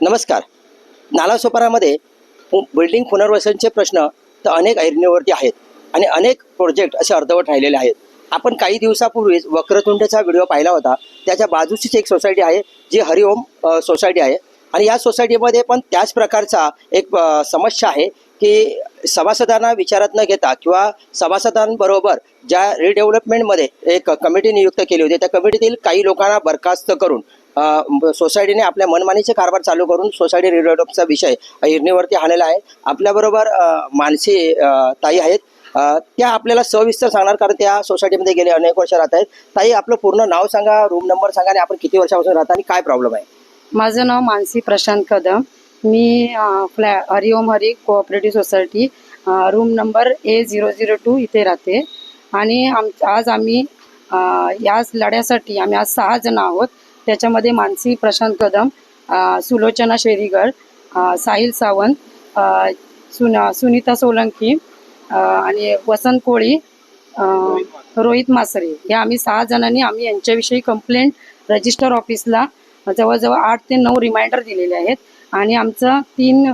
नमस्कार. नालासोपारामध्ये बिल्डिंग पुनर्वसनचे प्रश्न तर अनेक ऐरणीवरती आहेत आणि अनेक प्रोजेक्ट असे अर्धवट राहिलेले आहेत. आपण काही दिवसापूर्वीच वक्रतुंडचा व्हिडिओ पाहिला होता. त्याच्या बाजूचीच एक सोसायटी आहे जी हरिओम सोसायटी आहे. आणि या सोसायटीमध्ये पण त्याच प्रकारचा एक समस्या आहे की सभासदांना विचारात न घेता किंवा सभासदांबरोबर ज्या रिडेव्हलपमेंटमध्ये एक कमिटी नियुक्त केली होती त्या कमिटीतील काही लोकांना बरखास्त करून सोसायटीने आपल्या मनमानीचे कारभार चालू करून सोसायटी रिडेव्हलपचा विषय हिरणीवरती आलेला आहे. आपल्याबरोबर मानसी ताई आहेत. त्या आपल्याला सविस्तर सांगणार कारण त्या सोसायटीमध्ये गेले अनेक वर्ष राहत आहेत. ताई आपलं पूर्ण नाव सांगा रूम नंबर सांगा आणि आपण किती वर्षापासून राहता आणि काय प्रॉब्लेम आहे? माझं नाव मानसी प्रशांत कदम. मी flat Hariom Hari cooperative society room number A zero zero two इथे राहते. आणि आम आज आम्ही याच लढ्यासाठी आम्ही आज सहा जण आहोत. त्याच्यामध्ये मानसी प्रशांत कदम सुलोचना शेरीगड साहिल सावंत सुना सुनीता सोलंकी आणि वसंत कोळी रोहित मासरे. या आम्ही सहा जणांनी आम्ही यांच्याविषयी कंप्लेंट रजिस्टर ऑफिसला जवळजवळ आठ ते नऊ रिमाइंडर दिलेले आहेत. आणि आमचं तीन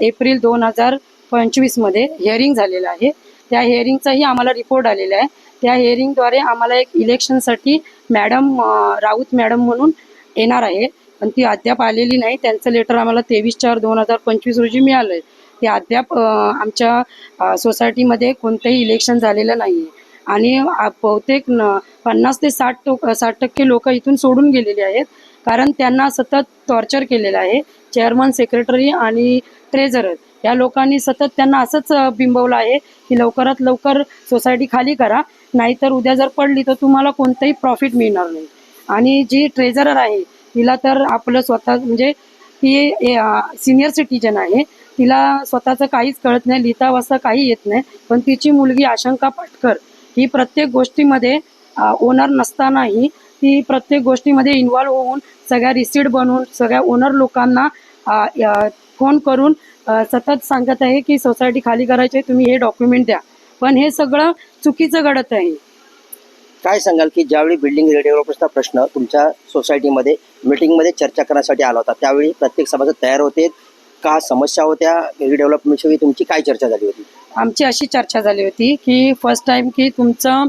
एप्रिल दोन हजार पंचवीसमध्ये हिअरिंग झालेलं आहे. त्या हिअरिंगचाही आम्हाला रिपोर्ट आलेला आहे. त्या हिअरिंगद्वारे आम्हाला एक इलेक्शनसाठी मॅडम राऊत मॅडम म्हणून येणार आहे. पण ती अद्याप आलेली नाही. त्यांचं लेटर आम्हाला तेवीस चार दोन हजार पंचवीस रोजी मिळालं आहे ते अद्याप आमच्या सोसायटीमध्ये कोणतंही इलेक्शन झालेलं नाही आहे आणि बहुतेक न पन्नास ते साठ टो साठ टक्के लोक इथून सोडून गेलेले आहेत. कारण त्यांना सतत टॉर्चर केलेलं आहे. चेअरमन सेक्रेटरी आणि ट्रेझरर. या लोकांनी सतत त्यांना असंच बिंबवलं आहे की लवकरात लवकर सोसायटी खाली करा नाहीतर उद्या जर पडली तर तुम्हाला कोणतंही प्रॉफिट मिळणार नाही. आणि जी ट्रेझरर आहे तिला तर आपलं स्वतः म्हणजे ती सिनियर सिटीजन आहे तिला स्वतःचं काहीच कळत नाही लिहिता वाचता काही येत नाही पण तिची मुलगी आशंका पाटकर ही प्रत्येक गोष्टीमध्ये ओनर नसतानाही ती प्रत्येक गोष्टीमध्ये इन्व्हॉल्व होऊन सगळ्या रिसीट बनवून सगळ्या ओनर लोकांना फोन करून सतत सांगत आहे की सोसायटी खाली करायची आहे, तुम्ही हे डॉक्युमेंट द्या. पण हे सगळं चुकीचं घडत आहे. काय सांगाल की ज्यावेळी बिल्डिंग रिडेव्हलपर्सचा प्रश्न तुमच्या सोसायटीमध्ये मीटिंगमध्ये चर्चा करण्यासाठी आला होता त्यावेळी प्रत्येक सभासद तयार होते. का समस्या होत्या? रिडेव्हलपमेंटविषयी तुमची काय चर्चा झाली होती? आमची अशी चर्चा झाली होती की फर्स्ट टाइम की तुमचं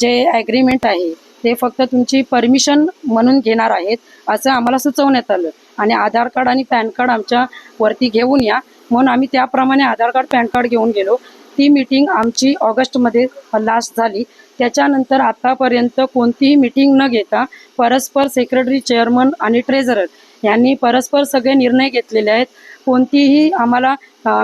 जे ॲग्रीमेंट आहे ते फक्त तुमची परमिशन म्हणून घेणार आहेत असं आम्हाला सुचवण्यात आलं. आणि आधार कार्ड आणि पॅन कार्ड आमच्या वरती घेऊन या. म्हणून आम्ही त्याप्रमाणे आधार कार्ड पॅन कार्ड घेऊन गेलो. ती मीटिंग आमची ऑगस्टमध्ये लास्ट झाली. त्याच्यानंतर आतापर्यंत कोणतीही मीटिंग न घेता परस्पर सेक्रेटरी चेअरमन आणि ट्रेझरर यांनी परस्पर सगळे निर्णय घेतलेले आहेत. कोणतीही आम्हाला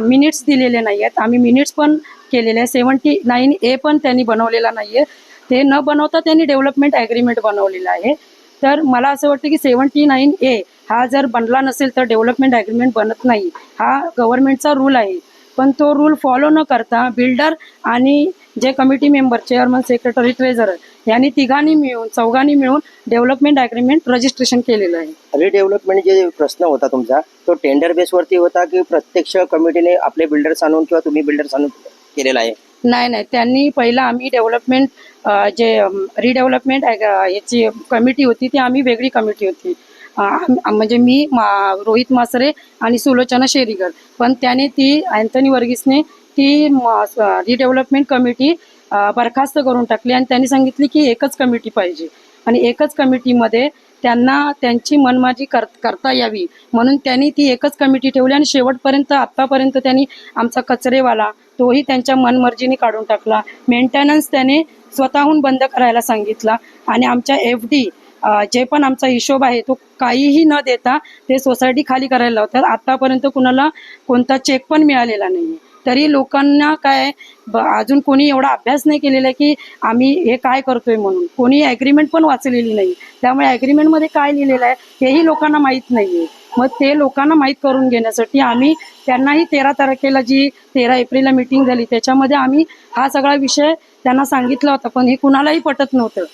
मिनिट्स दिलेले नाही आहेत आम्ही मिनिट्स पण केलेले आहे. सेवन्टी नाईन ए पण त्यांनी बनवलेला नाही आहे ते न बनवता त्यांनी डेव्हलपमेंट ॲग्रीमेंट बनवलेलं आहे. तर मला असं वाटतं की सेवन्टी नाईन ए हा जर बनला नसेल तर डेव्हलपमेंट ॲग्रीमेंट बनत नाही. हा गव्हर्नमेंटचा रूल आहे. पण तो रूल फॉलो न करता बिल्डर आणि जे committee member chairman secretary treasurer यांनी तिघांनी मिळून चौघांनी मिळून डेव्हलपमेंट ॲग्रीमेंट रजिस्ट्रेशन केलेलं आहे. रिडेव्हलपमेंट जे प्रश्न होता तुमचा तो टेंडर बेसवरती होता की प्रत्यक्ष कमिटीने आपले बिल्डर्स आणून किंवा तुम्ही बिल्डर्स आणून केलेला आहे? नाही नाही. त्यांनी पहिलं आम्ही डेव्हलपमेंट जे रिडेव्हलपमेंट याची कमिटी होती ती आम्ही वेगळी कमिटी होती. म्हणजे मी मा- रोहित मासरे आणि सुलोचना शेरीगर. पण त्याने ती अँथनी वर्गीसने ती रिडेव्हलपमेंट कमिटी बरखास्त करून टाकली आणि त्यांनी सांगितली की एकच कमिटी पाहिजे. आणि एकच कमिटीमध्ये त्यांना त्यांची मनमाजी कर करता यावी. म्हणून त्यांनी ती एकच कमिटी ठेवली आणि शेवटपर्यंत आत्तापर्यंत त्यांनी आमचा कचरेवाला तोही त्यांच्या मनमर्जीने काढून टाकला. मेंटेनन्स त्याने स्वतःहून बंद करायला सांगितला आणि आमच्या एफ डी जे पण आमचा हिशोब आहे तो काहीही न देता ते सोसायटी खाली करायला लावतात. आत्तापर्यंत कुणाला कोणता चेक पण मिळालेला नाही तरी लोकांना काय अजून कोणी एवढा अभ्यास नाही केलेला आहे की आम्ही हे काय करतोय म्हणून. कोणी ॲग्रीमेंट पण वाचलेली नाही. त्यामुळे ॲग्रीमेंटमध्ये काय लिहिलेलं आहे हेही लोकांना माहीत नाही आहे मग ते लोकांना माहीत करून घेण्यासाठी आम्ही त्यांनाही तेरा तारखेला जी तेरा एप्रिलला मिटिंग झाली त्याच्यामध्ये आम्ही हा सगळा विषय त्यांना सांगितला होता पण हे कुणालाही पटत नव्हतं.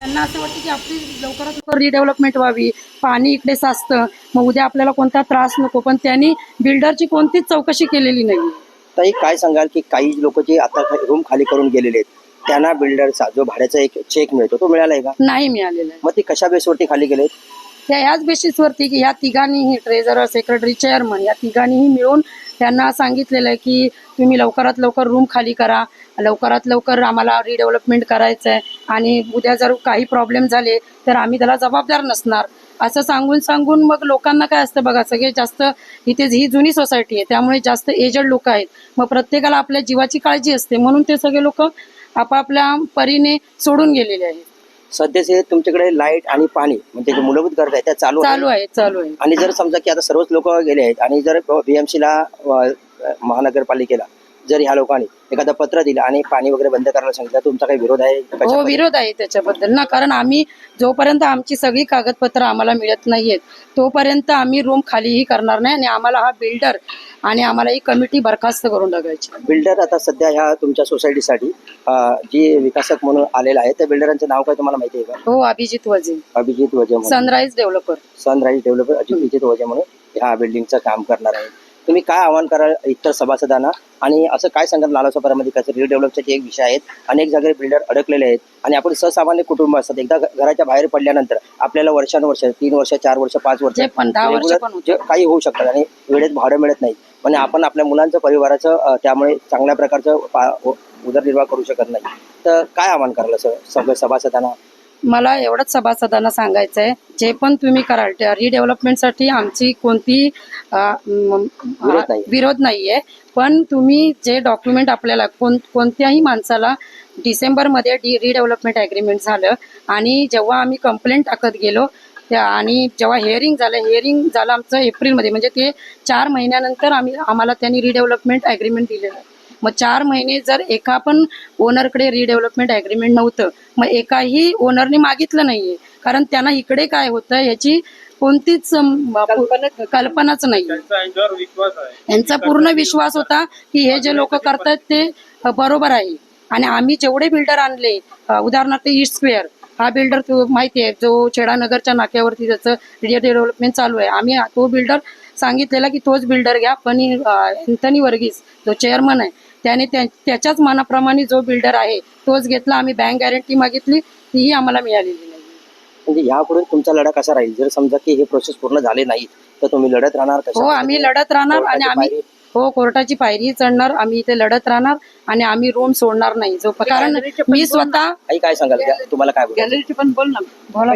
त्यांना असं वाटतं की आपली लवकरात लवकर रिडेव्हलपमेंट व्हावी पाणी इकडे साचतं मग उद्या आपल्याला कोणता त्रास नको पण त्यांनी बिल्डरची कोणतीच चौकशी केलेली नाही. ताई काय सांगाल की काही लोक जे आता रूम खाली करून गेलेले आहेत त्यांना बिल्डरचा जो भाड्याचा एक चेक मिळतो तो मिळाला आहे का? नाही मिळालेलं आहे. मग ती कशा बेसवरती खाली गेले त्या ह्याच बेसिसवरती की या तिघांनीही ट्रेझरर सेक्रेटरी चेअरमन या तिघांनीही मिळून त्यांना सांगितलेलं आहे की तुम्ही लवकरात लवकर रूम खाली करा लवकरात लवकर आम्हाला रिडेव्हलपमेंट करायचं आहे आणि उद्या जर काही प्रॉब्लेम झाले तर आम्ही त्याला जबाबदार नसणार. असं सांगून सांगून मग लोकांना काय असतं बघा सगळे जास्त इथे ही जुनी सोसायटी आहे त्यामुळे जास्त एजड लोक आहेत. मग प्रत्येकाला आपल्या जीवाची काळजी असते म्हणून ते सगळे लोक आपापल्या परीने सोडून गेलेले आहेत. सध्याचे तुमच्याकडे लाइट आणि पाणी म्हणजे जे मूलभूत गरज आहे त्या चालू. चालू आहे चालू आहे आणि जर समजा की आता सर्वच लोक गेले आहेत आणि जर बीएमसीला महानगरपालिकेला जर ह्या लोकांनी एखादं पत्र दिलं आणि पाणी वगैरे बंद करायला सांगितलं तुमचा काही विरोध आहे? हो? विरोध आहे त्याच्याबद्दल ना. कारण आम्ही जोपर्यंत आमची सगळी कागदपत्र आम्हाला मिळत नाहीयेत तोपर्यंत आम्ही रूम खालीही करणार नाही आणि आम्हाला हा बिल्डर आणि आम्हाला ही कमिटी बरखास्त करून टाकायची. बिल्डर आता सध्या ह्या तुमच्या सोसायटीसाठी अं, जी विकासक म्हणून आलेला आहे त्या बिल्डरांचं नाव काय तुम्हाला माहिती आहे का? हो अभिजित वजे. अभिजित वजे म्हणून. Sunrise developer Sunrise developer Abhijit Waje म्हणून ह्या बिल्डिंगचं काम करणार आहे. तुम्ही काय आव्हान कराल इतर सभासदांना? आणि असं काय सांगाल नालासोपारामध्ये कसं रिडेव्हलपचे एक विषय आहेत. अनेक जागे बिल्डर अडकलेले आहेत. आणि आपण सर्वसामान्य कुटुंब असतात. एकदा घराच्या बाहेर पडल्यानंतर आपल्याला वर्षानुवर्ष तीन वर्ष चार वर्ष पाच वर्ष काही होऊ शकतात. आणि वेळेत भाडं मिळत नाही. म्हणजे आपण आपल्या मुलांचं परिवाराचं त्यामुळे चांगल्या प्रकारचं उदरनिर्वाह करू शकत नाही. तर काय आव्हान कराल असं सगळं सभासदांना? मला एवढंच सभासदांना सांगायचं आहे जे पण तुम्ही कराल त्या रिडेव्हलपमेंटसाठी आमची कोणती विरोध नाहीये. विरोध नाहीये पण तुम्ही जे डॉक्युमेंट आपल्याला कोण कोणत्याही माणसाला डिसेंबरमध्ये डी रिडेव्हलपमेंट ॲग्रीमेंट झालं आणि जेव्हा आम्ही कंप्लेंट टाकत गेलो त्या आणि जेव्हा हिअरिंग झालं हिअरिंग झालं आमचं एप्रिलमध्ये म्हणजे ते चार महिन्यानंतर आम्ही आम्हाला त्यांनी रिडेव्हलपमेंट ॲग्रीमेंट दिलेलं आहे मग चार महिने जर एका पण ओनरकडे रिडेव्हलपमेंट ॲग्रीमेंट नव्हतं मग एकाही ओनरने मागितलं नाहीये. कारण त्यांना इकडे काय होतं याची कोणतीच कल्पनाच नाही. त्यांचा यांच्यावर विश्वास आहे. यांचा पूर्ण विश्वास होता की हे जे लोक करतायत ते बरोबर आहे. आणि आम्ही जेवढे बिल्डर आणले उदाहरणार्थ ईस्ट स्क्वेअर हा बिल्डर तो माहिती आहे जो छेडानगरच्या नाक्यावरती त्याचं डेव्हलपमेंट चालू आहे. आम्ही तो बिल्डर सांगितलेला की तोच बिल्डर घ्या पण एंथनी वर्गीस जो चेअरमन आहे त्याने त्या- त्याच्याच मनाप्रमाणे जो बिल्डर आहे तोच घेतला आम्ही बँक गॅरंटी मागितली तीही आम्हाला मिळालेली नाही म्हणजे यापुढे तुमचा लढा कसा राहील जर समजा की हे प्रोसेस पूर्ण झाले नाही तर तुम्ही लढत राहणार कशा हो आम्ही? लढत राहणार आणि आम्ही? हो कोर्टाची पायरी चढणार आम्ही इथे लढत राहणार आणि आम्ही रूम सोडणार नाही जो कारण मी स्वतः काय सांगाल? तुम्हाला काय? गॅलरीची पण बोल ना बोला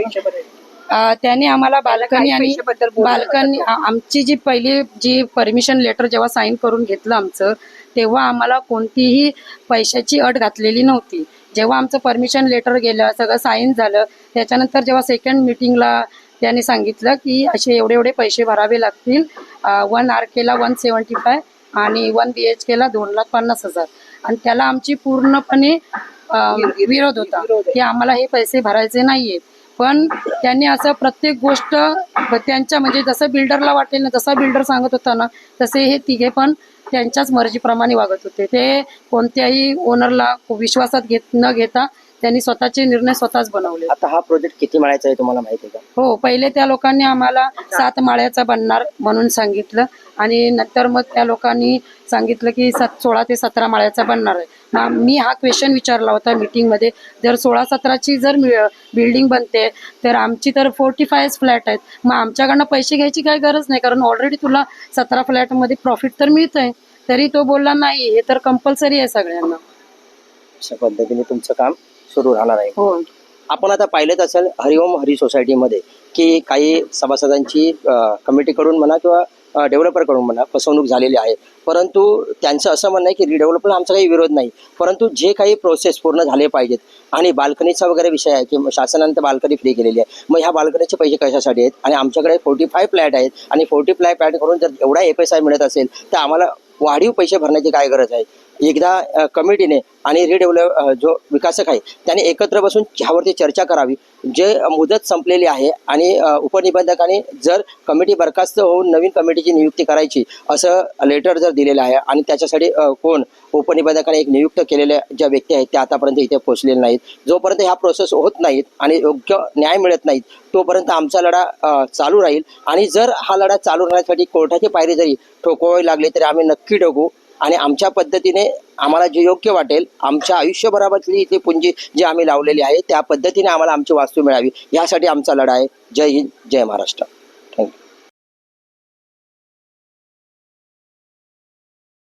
त्याने आम्हाला बाल्कनी आणि बाल्कनी आमची जी पहिली जी परमिशन लेटर जेव्हा साईन करून घेतलं आमचं तेव्हा आम्हाला कोणतीही पैशाची अट घातलेली नव्हती. जेव्हा आमचं परमिशन लेटर गेलं सगळं साईन झालं त्याच्यानंतर जेव्हा सेकंड मिटिंगला त्याने सांगितलं की असे एवढे एवढे पैसे भरावे लागतील वन आर केला वन सेवन्टी फाय आणि वन बी एच केला दोन लाख पन्नास हजार. आणि त्याला आमची पूर्णपणे विरोध होता की आम्हाला हे पैसे भरायचे नाहीये पण त्यांनी असं प्रत्येक गोष्ट त्यांच्या म्हणजे जसं बिल्डरला वाटेल ना जसा बिल्डर सांगत होता ना तसे हे तिघे पण त्यांच्याच मर्जीप्रमाणे वागत होते. ते कोणत्याही ओनरला विश्वासात घेत न घेता त्यांनी स्वतःचे निर्णय स्वतःच बनवले. आता हा प्रोजेक्ट किती माळ्याचा आहे तुम्हाला माहिती आहे का? हो पहिले त्या लोकांनी आम्हाला सात माळ्याचा बनणार म्हणून सांगितलं आणि नंतर मग त्या लोकांनी सांगितलं की सात सोळा ते सतरा माळ्याचा बनणार आहे. मी हा क्वेश्चन विचारला होता मीटिंगमध्ये जर सोळा सतराची जर बिल्डिंग बनते तर आमची तर फोर्टी फाय फ्लॅट आहेत. मग आमच्याकडनं पैसे घ्यायची काही गरज नाही कारण ऑलरेडी तुला सतरा फ्लॅटमध्ये प्रॉफिट तर मिळतंय. तरी तो बोलला नाही हे तर कंपल्सरी आहे सगळ्यांना. अशा पद्धतीने तुमचं काम सुरू राहणार आहे. हो. आपण आता पाहिलेच असेल हरिओम हरी सोसायटीमध्ये की काही सभासदांची कमिटीकडून म्हणा किंवा डेव्हलपरकडून म्हणा फसवणूक झालेली आहे. परंतु त्यांचं असं म्हणणं आहे की रिडेव्हलपला आमचा काही विरोध नाही. परंतु जे काही प्रोसेस पूर्ण झाले पाहिजेत आणि बाल्कनीचा वगैरे विषय आहे की शासनाने तर बाल्कनी फ्री केलेली आहे. मग ह्या बाल्कनीचे पैसे कशासाठी आहेत? आणि आमच्याकडे फोर्टी फाय फ्लॅट आहेत. आणि फोर्टी फाय फ्लॅट करून जर एवढा एफ एस आय मिळत असेल तर आम्हाला वाढीव पैसे भरण्याची काय गरज आहे? एकदा कमिटीने आणि रिडेव्हलप जो विकासक आहे त्याने एकत्र बसून ह्यावरती चर्चा करावी. जे मुदत संपलेली आहे आणि उपनिबंधकाने जर कमिटी बरखास्त होऊन नवीन कमिटीची नियुक्ती करायची असं लेटर जर दिलेलं आहे आणि त्याच्यासाठी कोण उपनिबंधकाने एक नियुक्त केलेल्या ज्या व्यक्ती आहेत त्या आतापर्यंत इथे पोहोचलेल्या नाहीत. जोपर्यंत ह्या प्रोसेस होत नाहीत आणि योग्य न्याय मिळत नाहीत तोपर्यंत आमचा लढा चालू राहील. आणि जर हा लढा चालू राहण्यासाठी कोर्टाची पायरी जरी ठोकवावी लागली तरी आम्ही नक्की ठोकू आणि आमच्या पद्धतीने आम्हाला जे योग्य वाटेल आमच्या आयुष्यभरामधली इथे पुंजी जी आम्ही लावलेली आहे त्या पद्धतीने आम्हाला आमची वास्तू मिळावी. यासाठी आमचा लढा आहे. जय हिंद जय महाराष्ट्र.